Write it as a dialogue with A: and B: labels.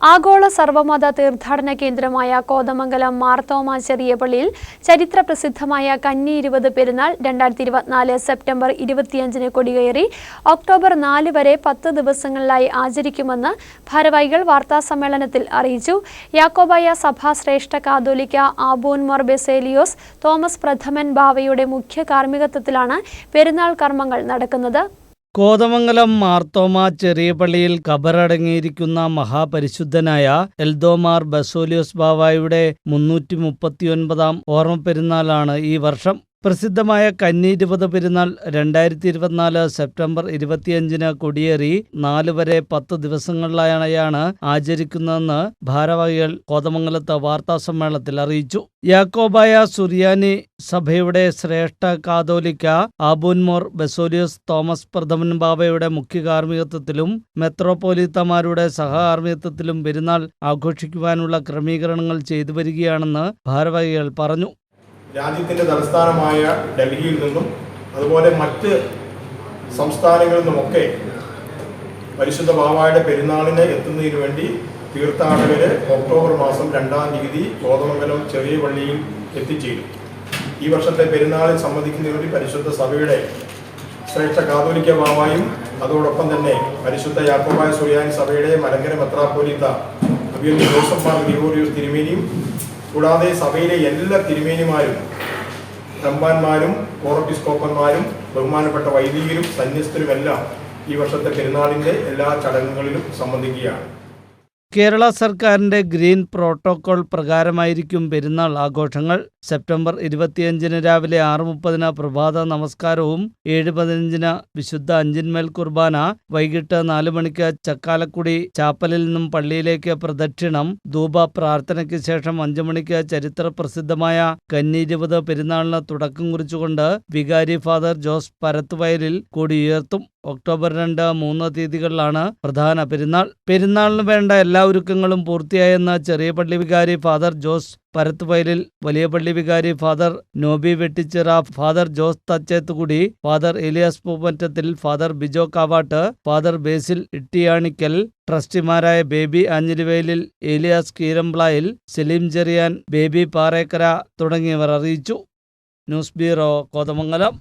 A: ആഗോള സർവമത തീർത്ഥാടന കേന്ദ്രമായ കോതമംഗലം മാർത്തോമ ചെറിയ പള്ളിയിൽ ചരിത്ര പ്രസിദ്ധമായ കന്നി ഇരുപത് പെരുന്നാൾ രണ്ടായിരത്തി ഇരുപത്തിനാല് സെപ്റ്റംബർ ഇരുപത്തിയഞ്ചിന് കൊടികയറി ഒക്ടോബർ നാല് വരെ പത്ത് ദിവസങ്ങളിലായി ആചരിക്കുമെന്ന് ഭാരവാഹികൾ വാർത്താസമ്മേളനത്തിൽ അറിയിച്ചു. യാക്കോബായ സഭാ ശ്രേഷ്ഠ കാതോലിക്ക ആബൂൻ മൊർബെസേലിയോസ് തോമസ് പ്രഥമൻ ബാവയുടെ മുഖ്യ കാർമ്മികത്വത്തിലാണ് പെരുന്നാൾ കർമ്മങ്ങൾ നടക്കുന്നത്.
B: കോതമംഗലം മാർത്തോമ ചെറിയ പള്ളിയിൽ കബറടങ്ങിയിരിക്കുന്ന മഹാപരിശുദ്ധനായ എൽദോമാർ ബസോലിയോസ് ബാവായുടെ മുന്നൂറ്റി മുപ്പത്തിയൊൻപതാം ഓർമ്മ പെരുന്നാളാണ് ഈ വർഷം പ്രസിദ്ധമായ കന്നി ഇരുപത് പെരുന്നാൾ രണ്ടായിരത്തി ഇരുപത്തിനാല് സെപ്റ്റംബർ ഇരുപത്തിയഞ്ചിന് കൊടിയേറി നാല് വരെ പത്ത് ദിവസങ്ങളിലായാണ് ആചരിക്കുന്നതെന്ന് ഭാരവാഹികൾ കോതമംഗലത്ത് വാർത്താ സമ്മേളനത്തിൽ അറിയിച്ചു. യാക്കോബായ സുറിയാനി സഭയുടെ ശ്രേഷ്ഠ കാതോലിക്ക ആബൂൻമോർ ബസോലിയസ് തോമസ് പ്രഥമൻ ബാബയുടെ മുഖ്യ കാർമ്മികത്വത്തിലും മെത്രോപോലിത്തമാരുടെ സഹകാർമ്മികത്വത്തിലും പെരുന്നാൾ ആഘോഷിക്കുവാനുള്ള ക്രമീകരണങ്ങൾ ചെയ്തു വരികയാണെന്ന് ഭാരവാഹികൾ പറഞ്ഞു.
C: രാജ്യത്തിന്റെ തലസ്ഥാനമായ ഡൽഹിയിൽ നിന്നും അതുപോലെ മറ്റ് സംസ്ഥാനങ്ങളിൽ നിന്നുമൊക്കെ പരിശുദ്ധ ബാബായുടെ പെരുന്നാളിന് എത്തുന്നതിന് വേണ്ടി തീർത്ഥാടകർ ഒക്ടോബർ മാസം രണ്ടാം തീയതി കോതമംഗലം ചെറിയ പള്ളിയിൽ എത്തിച്ചേരും. ഈ വർഷത്തെ പെരുന്നാളിൽ സംബന്ധിക്കുന്നതിന് വേണ്ടി പരിശുദ്ധ സഭയുടെ ശ്രേഷ്ഠ കാതോലിക്ക ബാബായും അതോടൊപ്പം തന്നെ പരിശുദ്ധ യാക്കോബായ സുറിയാനി സഭയുടെ മലങ്കര മെത്രാപ്പോലിത്ത അഭിയോഗി ജോസഫ് മാർ ഗ്രിഗോറിയോസ് തിരുമേനിയും കൂടാതെ സഭയിലെ എല്ലാ തിരുമേനിമാരും തമ്പാന്മാരും കോറപ്പിസ്കോപ്പന്മാരും ബഹുമാനപ്പെട്ട വൈദികരും സന്യസ്തരുമെല്ലാം ഈ വർഷത്തെ പെരുന്നാളിന്റെ എല്ലാ ചടങ്ങുകളിലും സംബന്ധിക്കുകയാണ്.
B: കേരള സർക്കാരിന്റെ ഗ്രീൻ പ്രോട്ടോകോൾ പ്രകാരമായിരിക്കും പെരുന്നാൾ ആഘോഷങ്ങൾ. സെപ്റ്റംബർ ഇരുപത്തിയഞ്ചിന് രാവിലെ ആറ് മുപ്പതിന് പ്രഭാത നമസ്കാരവും ഏഴ് പതിനഞ്ചിന് വിശുദ്ധ അഞ്ചിന്മേൽ കുർബാന വൈകിട്ട് നാല് മണിക്ക് ചക്കാലക്കുടി ചാപ്പലിൽ നിന്നും പള്ളിയിലേക്ക് പ്രദക്ഷിണം ധൂപ പ്രാർത്ഥനയ്ക്ക് ശേഷം അഞ്ചു മണിക്ക് ചരിത്ര പ്രസിദ്ധമായ കന്നിരുപത് പെരുന്നാളിന് തുടക്കം കുറിച്ചുകൊണ്ട് വികാരി ഫാദർ ജോസ് പരത്തുവയലിൽ കൊടിയുയർത്തും. ഒക്ടോബർ രണ്ട് മൂന്ന് തീയതികളിലാണ് പ്രധാന പെരുന്നാൾ. പെരുന്നാളിന് വേണ്ട എല്ലാ ഒരുക്കങ്ങളും പൂർത്തിയായെന്ന ചെറിയ പള്ളി വികാരി ഫാദർ ജോസ് പരത്തുവയലിൽ വലിയ പള്ളി വികാരി father Nobi Vettichira father Jose Thachethukudy father Elias Poomattathil father Bijo Kavattu father Basil Ittiyanickal ട്രസ്റ്റിമാരായ Baby Anjilivayalil Elias Keeramplayil Saleem Cherian Baby Parekkara തുടങ്ങിയവർ അറിയിച്ചു. News bureau Kothamangalam.